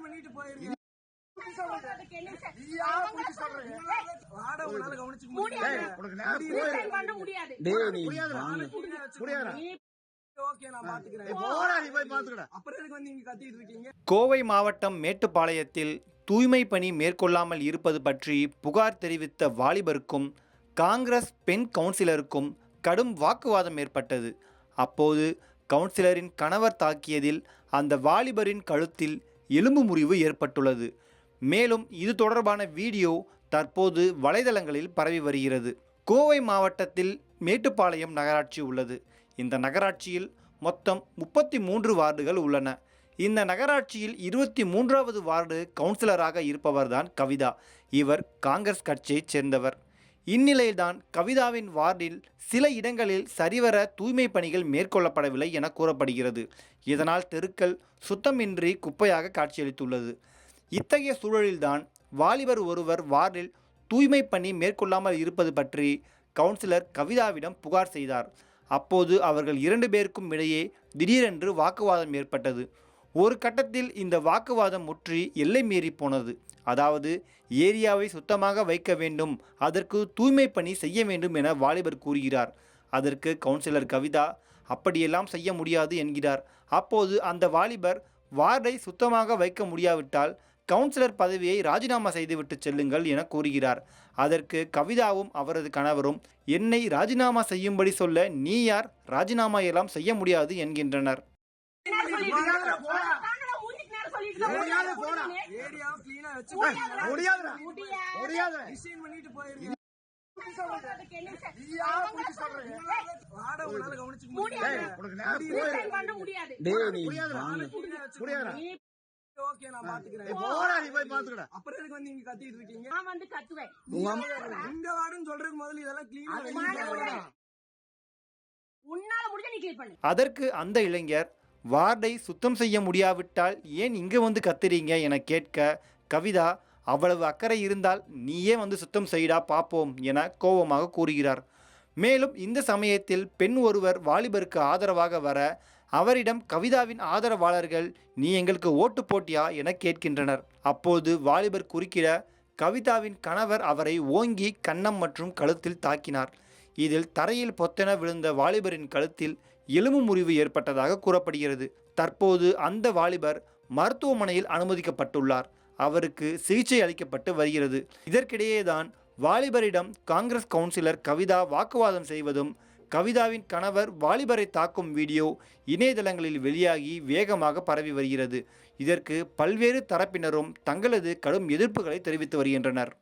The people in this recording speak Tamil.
பண்ணிட்டு போயிருங்க. கோவை மாவட்டம் மேட்டுப்பாளையத்தில் தூய்மை பணி மேற்கொள்ளாமல் இருப்பது பற்றி புகார் தெரிவித்த வாலிபருக்கும் காங்கிரஸ் பெண் கவுன்சிலருக்கும் கடும் வாக்குவாதம் ஏற்பட்டது. அப்போது கவுன்சிலரின் கணவர் தாக்கியதில் அந்த வாலிபரின் கழுத்தில் எலும்பு முறிவு ஏற்பட்டுள்ளது. மேலும் இது தொடர்பான வீடியோ தற்போது வலைதளங்களில் பரவி வருகிறது. கோவை மாவட்டத்தில் மேட்டுப்பாளையம் நகராட்சி உள்ளது. இந்த நகராட்சியில் மொத்தம் முப்பத்தி மூன்று வார்டுகள் உள்ளன. இந்த நகராட்சியில் இருபத்தி மூன்றாவது வார்டு கவுன்சிலராக இருப்பவர்தான் கவிதா. இவர் காங்கிரஸ் கட்சியைச் சேர்ந்தவர். இந்நிலையில்தான் கவிதாவின் வார்டில் சில இடங்களில் சரிவர தூய்மை பணிகள் மேற்கொள்ளப்படவில்லை என கூறப்படுகிறது. இதனால் தெருக்கள் சுத்தமின்றி குப்பையாக காட்சியளித்துள்ளது. இத்தகைய சூழலில்தான் வாலிபர் ஒருவர் வார்டில் தூய்மை பணி மேற்கொள்ளாமல் இருப்பது பற்றி கவுன்சிலர் கவிதாவிடம் புகார் செய்தார். அப்போது அவர்கள் இரண்டு பேருக்கும் இடையே திடீரென்று வாக்குவாதம் ஏற்பட்டது. ஒரு கட்டத்தில் இந்த வாக்குவாதம் முற்றி எல்லை மீறி போனது. அதாவது ஏரியாவை சுத்தமாக வைக்க வேண்டும் அதற்கு தூய்மை பணி செய்ய வேண்டும் என வாலிபர் கூறுகிறார். அதற்கு கவுன்சிலர் கவிதா அப்படியெல்லாம் செய்ய முடியாது என்கிறார். அப்போது அந்த வாலிபர் வார்டை சுத்தமாக வைக்க முடியாவிட்டால் கவுன்சிலர் பதவியை ராஜினாமா செய்துவிட்டு செல்லுங்கள் என கூறுகிறார். அதற்கு கவிதாவும் அவரது கணவரும் என்னை ராஜினாமா செய்யும்படி சொல்ல நீ யார்? ராஜினாமா எல்லாம் செய்ய முடியாது என்கின்றனர். பண்ணிட்டு போயிருங்க. நானே ஓகே, பாத்துக்கிறேன். போடா நீ போய் பாத்துக்கடா. அப்புறம் எதுக்கு வந்து இங்க கத்திட்டு இருக்கீங்க? நான் வந்து கத்துவேன். இந்த வார்டுன்னு சொல்றதுக்கு முதல்ல இதெல்லாம். உன்னால முடிஞ்ச நீ பண்ணு. அதற்கு அந்த இளைஞர் வார்டை சுத்தம் செய்ய முடியாவிட்டால் ஏன் இங்கே வந்து கத்துறீங்க என கேட்க கவிதா அவ்வளவு அக்கறை இருந்தால் நீயே வந்து சுத்தம் செய்டா பார்ப்போம் என கோபமாக கூறுகிறார். மேலும் இந்த சமயத்தில் பெண் ஒருவர் வாலிபருக்கு ஆதரவாக வர அவரிடம் கவிதாவின் ஆதரவாளர்கள் நீ எங்களுக்கு ஓட்டு போட்டியா என கேட்கின்றனர். அப்போது வாலிபர் குறுக்கிட கவிதாவின் கணவர் அவரை ஓங்கி கன்னம் மற்றும் கழுத்தில் தாக்கினார். இதில் தரையில் பொத்தென விழுந்த வாலிபரின் கழுத்தில் எலும்பு முறிவு ஏற்பட்டதாக கூறப்படுகிறது. தற்போது அந்த வாலிபர் மருத்துவமனையில் அனுமதிக்கப்பட்டுள்ளார். அவருக்கு சிகிச்சை அளிக்கப்பட்டு வருகிறது. இதற்கிடையேதான் வாலிபரிடம் காங்கிரஸ் கவுன்சிலர் கவிதா வாக்குவாதம் செய்வதும் கவிதாவின் கணவர் வாலிபரை தாக்கும் வீடியோ இணையதளங்களில் வெளியாகி வேகமாக பரவி வருகிறது. இதற்கு பல்வேறு தரப்பினரும் தங்களது கடும் எதிர்ப்புகளை தெரிவித்து வருகின்றனர்.